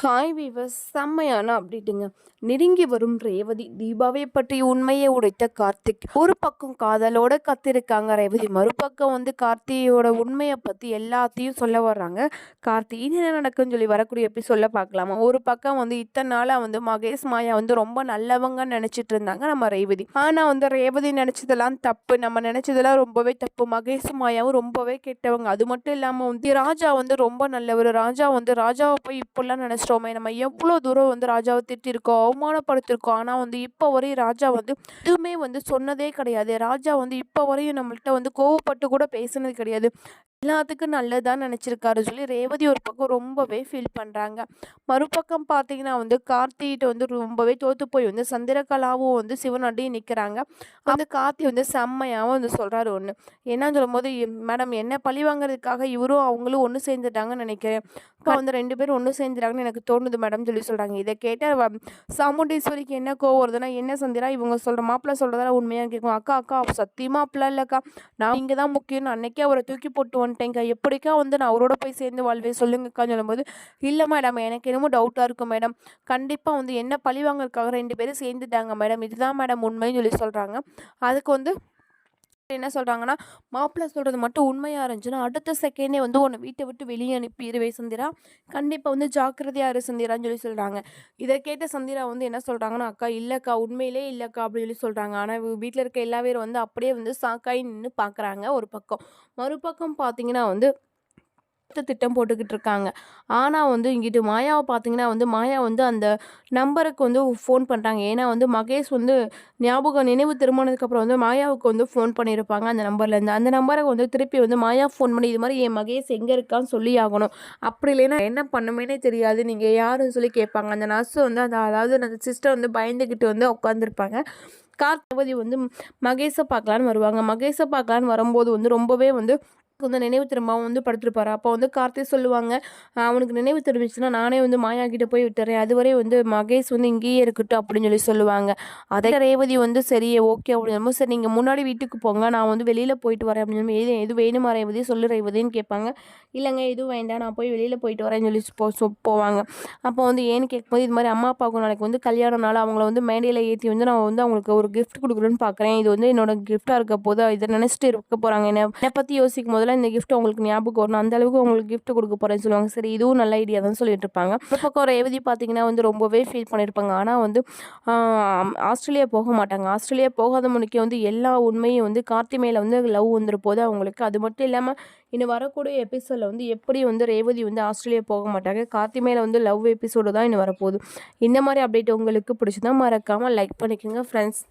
Hi viewers செம்மையான அப்டேட்டுங்க நெருங்கி வரும் ரேவதி தீபாவை பற்றி உண்மையை உடைத்த கார்த்திக். ஒரு பக்கம் காதலோட கத்திருக்காங்க ரேவதி மறுபக்கம் வந்து கார்த்தியோட உண்மையை பற்றி எல்லாத்தையும் சொல்ல வர்றாங்க. கார்த்தி இது என்ன நடக்குன்னு சொல்லி வரக்கூடிய எப்படி சொல்ல பார்க்கலாமா? ஒரு பக்கம் வந்து இத்தனை நாளாக வந்து மகேஷ் மாயா வந்து ரொம்ப நல்லவங்கன்னு நினச்சிட்டு இருந்தாங்க நம்ம ரேவதி. ஆனால் வந்து ரேவதி நினச்சதெல்லாம் தப்பு. நம்ம நினச்சதெல்லாம் ரொம்பவே தப்பு. மகேஷ் மாயாவும் ரொம்பவே கெட்டவங்க. அது மட்டும் இல்லாமல் வந்து ராஜா வந்து ரொம்ப நல்லவர். ராஜா வந்து ராஜாவை போய் இப்படிலாம் நினச்சிட்டோமே நம்ம எவ்வளோ தூரம் வந்து ராஜாவை திட்டிருக்கோம் அவமானப்படுத்திருக்கோம். ஆனால் வந்து இப்போ வரையும் ராஜா வந்து எதுவுமே வந்து சொன்னதே கிடையாது. ராஜா வந்து இப்போ வரையும் நம்மள்கிட்ட வந்து கோவப்பட்டு கூட பேசினது கிடையாது. எல்லாத்துக்கும் நல்லதாக நினச்சிருக்காரு சொல்லி ரேவதி ஒரு பக்கம் ரொம்பவே ஃபீல் பண்ணுறாங்க மறுபக்கம் பார்த்தீங்கன்னா வந்து கார்த்திகிட்ட வந்து ரொம்பவே தோற்று போய் வந்து சந்திரகலாவும் வந்து சிவனாட்டியும் நிற்கிறாங்க அந்த கார்த்தி வந்து செம்மையாகவும் வந்து சொல்கிறாரு ஒன்று என்னன்னு சொல்லும்போது மேடம் என்ன பழி வாங்குறதுக்காக இவரும் அவங்களும் ஒன்று சேர்ந்துட்டாங்கன்னு நினைக்கிறேன். இப்போ வந்து ரெண்டு பேரும் ஒன்று சேர்ந்துட்டாங்கன்னு எனக்கு தோணுது மேடம் சொல்லி சொல்கிறாங்க இதை கேட்டால் சாமுண்டீஸ்வரிக்கு என்ன கோவம் வருதுன்னா என்ன சந்திரா இவங்க சொல்கிற மாப்பிள்ள சொல்கிறதெல்லாம் உண்மையாக கேட்கும். அக்கா அக்கா சத்தியமாக அப்படிலாம் இல்லைக்கா. நான் இங்கே தான் முக்கியம் அன்னைக்கே அவரை தூக்கி போட்டு வந்துட்டேங்க எப்படிக்கா வந்து நான் அவரோட போய் சேர்ந்து வாழ்வே சொல்லுங்கக்கான்னு சொல்லும்போது இல்லை மேடம் எனக்கு என்னமோ டவுட்டாக இருக்கும் மேடம். கண்டிப்பாக வந்து என்ன பழி வாங்கறதுக்காக ரெண்டு பேரும் சேர்ந்துட்டாங்க மேடம். இதுதான் மேடம் உண்மைன்னு சொல்லி சொல்கிறாங்க அதுக்கு வந்து என்ன சொல்கிறாங்கன்னா மாப்பிள்ளை சொல்கிறது மட்டும் உண்மையாக இருந்துச்சுன்னா அடுத்த செகண்டே வந்து உன்னை வீட்டை விட்டு வெளியே அனுப்பிடுவே சந்திரா. கண்டிப்பாக வந்து ஜாக்கிரதையாக இரு சந்திரான்னு சொல்லி சொல்கிறாங்க இதை கேட்ட சந்திரா வந்து என்ன சொல்கிறாங்கன்னா அக்கா இல்லைக்கா உண்மையிலே இல்லைக்கா அப்படின்னு சொல்லி சொல்கிறாங்க ஆனால் வீட்டில் இருக்க எல்லா பேரும் வந்து அப்படியே வந்து சாக்காய் நின்று பார்க்குறாங்க ஒரு பக்கம். மறுபக்கம் பார்த்தீங்கன்னா வந்து திட்டம் போட்டுக்கிட்டு இருக்காங்க. ஆனால் வந்து இங்கிட்டு மாயாவை பார்த்தீங்கன்னா வந்து மாயா வந்து அந்த நம்பருக்கு வந்து ஃபோன் பண்ணுறாங்க ஏன்னா வந்து மகேஷ் வந்து ஞாபகம் நினைவு திருமணத்துக்கப்புறம் வந்து மாயாவுக்கு வந்து ஃபோன் பண்ணியிருப்பாங்க அந்த நம்பர்லேருந்து அந்த நம்பரை வந்து திருப்பி வந்து மாயா ஃபோன் பண்ணி இது மாதிரி என் மகேஷ் எங்கே இருக்கான்னு சொல்லி ஆகணும். அப்படி இல்லைன்னா என்ன பண்ணுமேனே தெரியாது. நீங்கள் யாருன்னு சொல்லி கேட்பாங்க. அந்த நர்ஸு வந்து அந்த அதாவது அந்த சிஸ்டர் வந்து பயந்துக்கிட்டு வந்து உட்காந்துருப்பாங்க கார்த்தவதி வந்து மகேஷை பார்க்கலான்னு வருவாங்க. மகேஷை பார்க்கலான்னு வரும்போது வந்து ரொம்பவே வந்து வந்து நினைவு திரும்பவும் வந்து படுத்திருப்பாரு. அப்போ வந்து கார்த்தி சொல்லுவாங்க அவனுக்கு நினைவு திரும்பிச்சுன்னா நானே வந்து மாயா கிட்ட போய் விட்டுறேன். அதுவரை வந்து மகேஷ் வந்து இங்கேயே இருக்கட்டும் அப்படின்னு சொல்லி சொல்லுவாங்க. அதே ரேவதி வந்து சரி ஓகே அப்படின்னு சரி நீங்கள் முன்னாடி வீட்டுக்கு போங்க. நான் வந்து வெளியில் போயிட்டு வரேன் அப்படின்னு சொல்லி எது எது வேணுமா ரேவதி? சொல்லு ரேவதின்னு கேட்பாங்க. இல்லைங்க எதுவும் வேண்டாம். நான் போய் வெளியில் போயிட்டு வரேன்னு சொல்லி போ போவாங்க. அப்போ வந்து ஏன்னு கேட்கும்போது இது மாதிரி அம்மா அப்பாவுக்கு நாளைக்கு வந்து கல்யாணம் நாள் அவங்கள வந்து மேடையில் ஏற்றி வந்து நான் வந்து அவங்களுக்கு ஒரு கிஃப்ட் கொடுக்குறேன்னு பார்க்குறேன் இது வந்து என்னோட கிஃப்ட்டாக இருக்க போது இதை நினச்சிட்டு இருக்க போகிறாங்க என்னை பற்றி யோசிக்கும் போதில் இந்த கிஃப்ட் உங்களுக்கு ஞாபகம் வரணும். அந்த அளவுக்கு உங்களுக்கு கிஃப்ட் கொடுக்க போகிறேன்னு சொல்லுவாங்க. சரி இதுவும் நல்ல ஐடியா தான் சொல்லிட்டு இருப்பாங்க. ஒரு பக்கம் ரேவதி பார்த்தீங்கன்னா வந்து ரொம்பவே ஃபீல் பண்ணியிருப்பாங்க ஆனால் வந்து ஆஸ்திரேலியா போக மாட்டாங்க. ஆஸ்திரேலியா போகாத முன்னுக்கே வந்து எல்லா உண்மையும் வந்து கார்த்தி மேலே வந்து லவ் வந்துரு போது அவங்களுக்கு அது மட்டும் இல்லாமல் இன்னும் வரக்கூடிய எபிசோடில் வந்து எப்படி வந்து ரேவதி வந்து ஆஸ்திரேலியா போக மாட்டாங்க. கார்த்தி மேலே வந்து லவ் எபிசோடு தான் இன்னும் வரப்போகுது. இந்த மாதிரி அப்டேட் உங்களுக்கு பிடிச்சதான் மறக்காமல் லைக் பண்ணிக்கோங்க ஃப்ரெண்ட்ஸ்